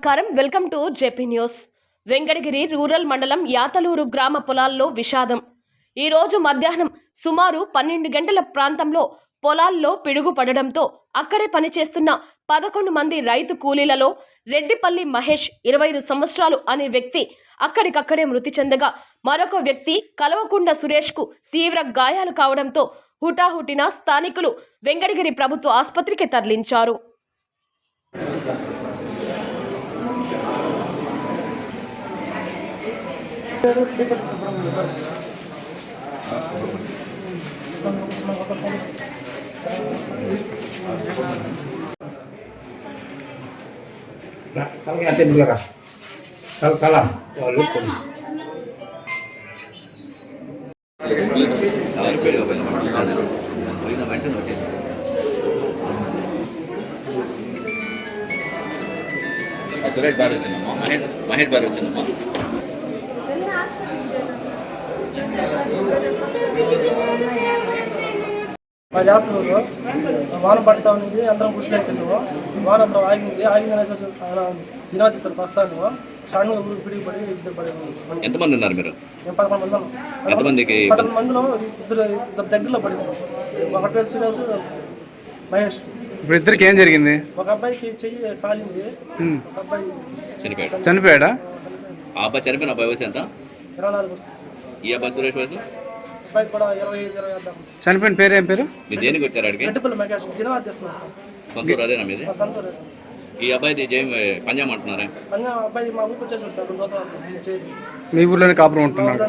నమస్కారం. Welcome to JP news. Venkatagiri rural మండలం యాతలూరు గ్రామ పొలాల్లో విషాదం. ఈరోజు మధ్యాహ్నం సుమారు పన్నెండు గంటల ప్రాంతంలో పొలాల్లో పిడుగు పడడంతో అక్కడే పనిచేస్తున్న పదకొండు మంది రైతు కూలీలలో రెడ్డిపల్లి మహేష్ ఇరవై ఐదు సంవత్సరాలు అనే వ్యక్తి అక్కడికక్కడే మృతి చెందగా మరొక వ్యక్తి కలవకుండ సురేష్కు తీవ్ర గాయాలు కావడంతో హుటాహుటిన స్థానికులు వెంకటగిరి ప్రభుత్వ ఆసుపత్రికి తరలించారు. స్పీడ్గా పోయింది మనం పోయిన వెంటనే వచ్చేసి సురేష్ బారి వచ్చిందమ్మా మహేష్ మహేష్ బారి వచ్చిందమ్మా పడతా ఉంది అందరం గుడిసెలోకి వెళ్ళాము వాన అప్పుడు ఆగింది ఆగింది అనేసి ఆయన దినాది సార్ ప్రస్తుతాన్ని సడన్గా ఊరు పిడిగి పడి ఇద్దరు పడి ఎంతమంది ఉన్నారు మీరు? మేము పదకొండు మంది. ఎంతమందికి పదకొండు మందిలో ఇద్దరు ఇద్దరు దగ్గరలో పడింది ఒక పేరు సురేష్ మహేష్. ఇప్పుడు ఇద్దరికి ఏం జరిగింది? ఒక అబ్బాయికి చెయ్యి కాలింది. ఒక అబ్బాయి చనిపోయాడు. చనిపోయాడా? ఆ అబ్బాయి చనిపోయిన అబ్బాయి వయసు ఎంత? ఇరవై నాలుగు ఈ అబ్బాయి సురేష్ వయసు? చనిపోయిన పేరు ఏం పేరు? మీరు దేనికి వచ్చారు అడిగి అదేనా మీది? ఈ అబ్బాయిది పంజాబ్ అంటున్నారా? మా ఊర్లోనే కాపురం ఉంటున్నాడు.